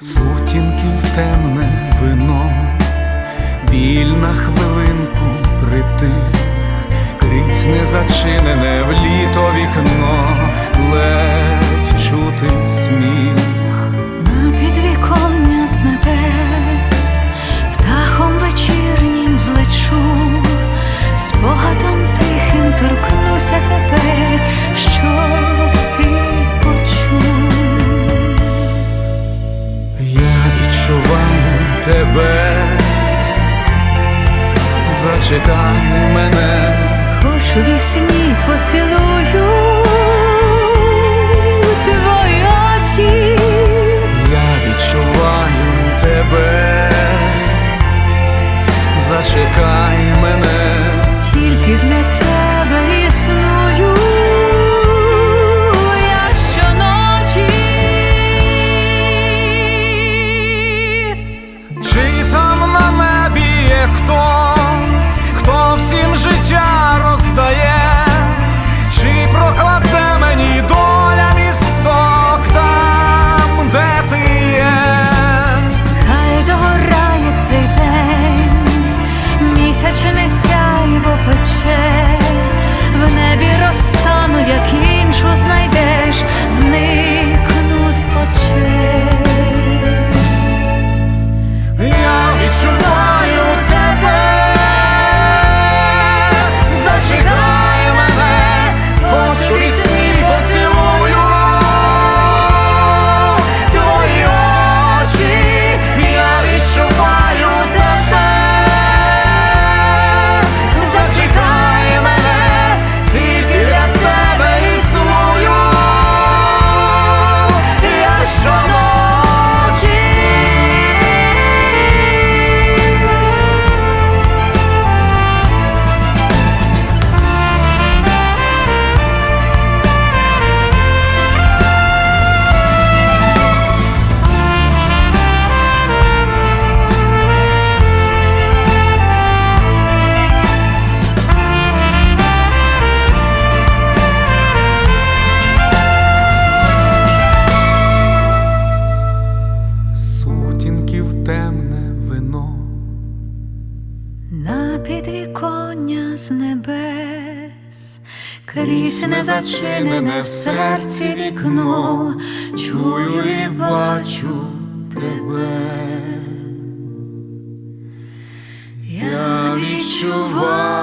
Сутінків темне вино, біль на хвилинку притих, крізь незачинене в літо вікно, ледь чути сміх. зачекай мене, хоч у вісні поцілую. Благання з небес, крізь незачинене в серці вікно, чую і бачу тебе, я відчуваю.